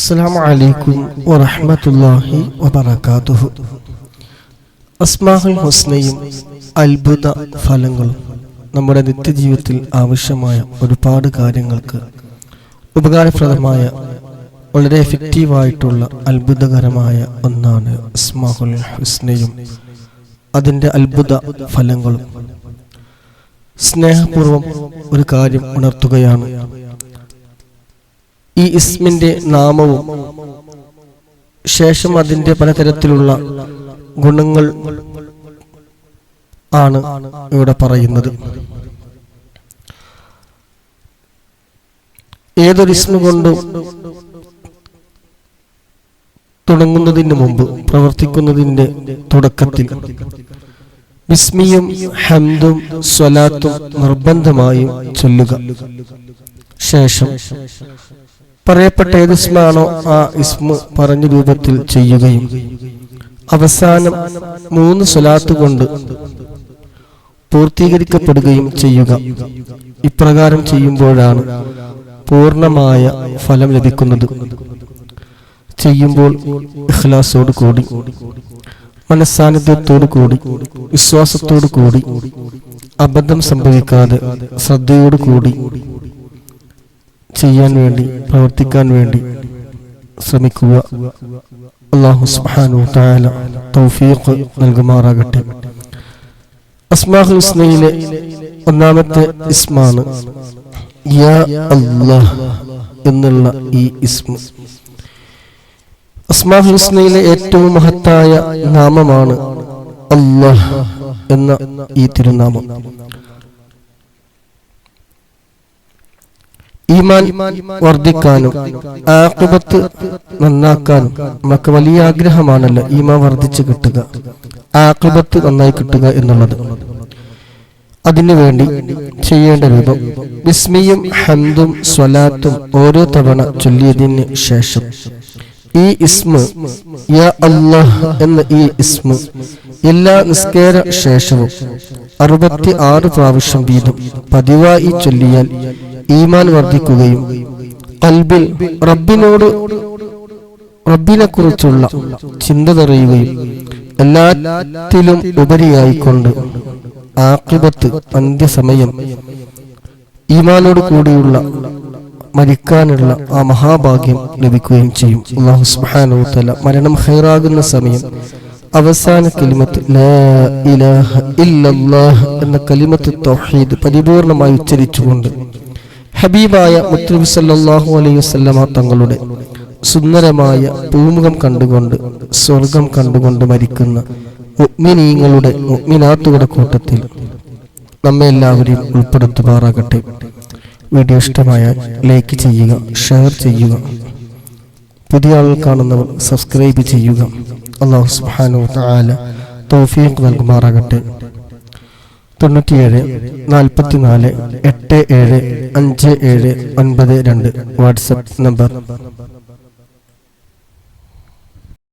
അസ്സാം ورحمة الله وبركاته അസ്മാഹുൽ ഹുസ്നയും അത്ഭുത ഫലങ്ങളും നമ്മുടെ നിത്യജീവിതത്തിൽ ആവശ്യമായ ഒരുപാട് കാര്യങ്ങൾക്ക് ഉപകാരപ്രദമായ വളരെ എഫക്റ്റീവായിട്ടുള്ള അത്ഭുതകരമായ ഒന്നാണ് അസ്മാഹുൽ ഹുസ്നയും അതിന്റെ അത്ഭുത ഫലങ്ങളും. സ്നേഹപൂർവം ഒരു കാര്യം ഉണർത്തുകയാണ്. ഈ ഇസ്മിന്റെ നാമവും ശേഷം അതിന്റെ പലതരത്തിലുള്ള ഗുണങ്ങൾ ആണ് ഇവിടെ പറയുന്നത്. ഏതൊരു ഇസ്മ കൊണ്ടും തുടങ്ങുന്നതിന് മുമ്പ് പ്രവർത്തിക്കുന്നതിന്റെ തുടക്കത്തിൽ വിസ്മിയും ഹംദും സ്വലാത്തും നിർബന്ധമായും ചൊല്ലുക. ശേഷം പറയപ്പെട്ട ഏത് ഇസ്മാണോ ആ ഇസ്മ പറഞ്ഞ രൂപത്തിൽ ചെയ്യുകയും. അവസാനം മൂന്ന് സ്വലാത്ത് കൊണ്ട് പൂർത്തീകരിക്കപ്പെടുകയും ചെയ്യുക. ഇപ്രകാരം ചെയ്യുമ്പോഴാണ് പൂർണമായ ഫലം ലഭിക്കുന്നത്. ചെയ്യുമ്പോൾ ഇഖ്ലാസോട് കൂടി മനസ്സാന്നിധ്യത്തോടു കൂടി വിശ്വാസത്തോടു കൂടി അബദ്ധം സംഭവിക്കാതെ ശ്രദ്ധയോടു കൂടി ചെയ്യാൻ വേണ്ടി പ്രവർത്തിക്കാൻ വേണ്ടി ശ്രമിക്കുക. അള്ളാഹു സുബ്ഹാനഹു തആല തൗഫീഖ് നൽകുമാറാകട്ടെ. അസ്മാഹുൽ ഹുസ്നയിലെ ഒന്നാമത്തെ ഇസ്മാണ് യാ അല്ലാഹ് എന്നുള്ള ഈ ഇസ്മ. അസ്മാഹുൽ ഹുസ്നയിലെ ഏറ്റവും മഹത്തായ നാമമാണ് അല്ലാഹ് എന്ന ഈ തിരുനാമം. ഈമാൻ വർദ്ധിക്കാനും ആഖിബത്ത് നന്നാക്കാനും നമുക്ക് വലിയ ആഗ്രഹമാണല്ലോ ഈമാൻ വർദ്ധിച്ചു കിട്ടുക ആഖിബത്ത് നന്നായി കിട്ടുക എന്നുള്ളത്. അതിനു വേണ്ടി ചെയ്യേണ്ട രൂപം വിസ്മിയും ഹന്തും സ്വലാത്തും ഓരോ തവണ ചൊല്ലിയതിന് ശേഷം ഈ ഇസ്മ യാ എന്ന ഈ ഇസ്മ എല്ലാ നിസ്കാര ശേഷവും അറുപത്തി ആറ് പ്രാവശ്യം വീതം പതിവായി ചൊല്ലിയാൽ ഈമാൻ വർദ്ധിക്കുകയും കൽബിൽ റബ്ബിനോട് റബ്ബിനെ കുറിച്ചുള്ള ചിന്ത തെറിയുകയും എല്ലാത്തിലും ഉപരിയായിക്കൊണ്ട് ആക്രിപത്ത് അന്ത്യസമയം ഈമാനോട് കൂടിയുള്ള മരിക്കാനുള്ള ആ മഹാഭാഗ്യം ലഭിക്കുകയും ചെയ്യും. അള്ളാഹു സുബ്ഹാനഹു തആല മരണം ഹൈറാകുന്ന സമയം അവസാന കലിമത്ത് ലാ ഇലാഹ ഇല്ലല്ലാഹ് എന്ന കലിമത്ത് തൗഹീദ് പരിപൂർണമായി ഉച്ചരിച്ചുകൊണ്ട് ഹബീബായ മുത്തുബി സല്ലല്ലാഹു അലൈഹി വസല്ലമ തങ്ങളുടെ സുന്ദരമായ പൂമുഖം കണ്ടുകൊണ്ട് സ്വർഗം കണ്ടുകൊണ്ട് മരിക്കുന്ന ഉഗ്മിനീങ്ങളുടെ ഉഗ്മിനാത്തുകളുടെ കൂട്ടത്തിൽ നമ്മെ എല്ലാവരെയും ഉൾപ്പെടുത്തുമാറാകട്ടെ. വീഡിയോ ഇഷ്ടമായ ലൈക്ക് ചെയ്യുക ഷെയർ ചെയ്യുക. പുതിയ ആളുകൾ കാണുന്നവർ സബ്സ്ക്രൈബ് ചെയ്യുക. അള്ളാഹു സുബ്ഹാനഹു തോഫിയും നൽകുമാറാകട്ടെ. തൊണ്ണൂറ്റിയേഴ് നാൽപ്പത്തിനാല് എട്ട് ഏഴ് അഞ്ച് ഏഴ് ഒൻപത് രണ്ട്. WhatsApp number.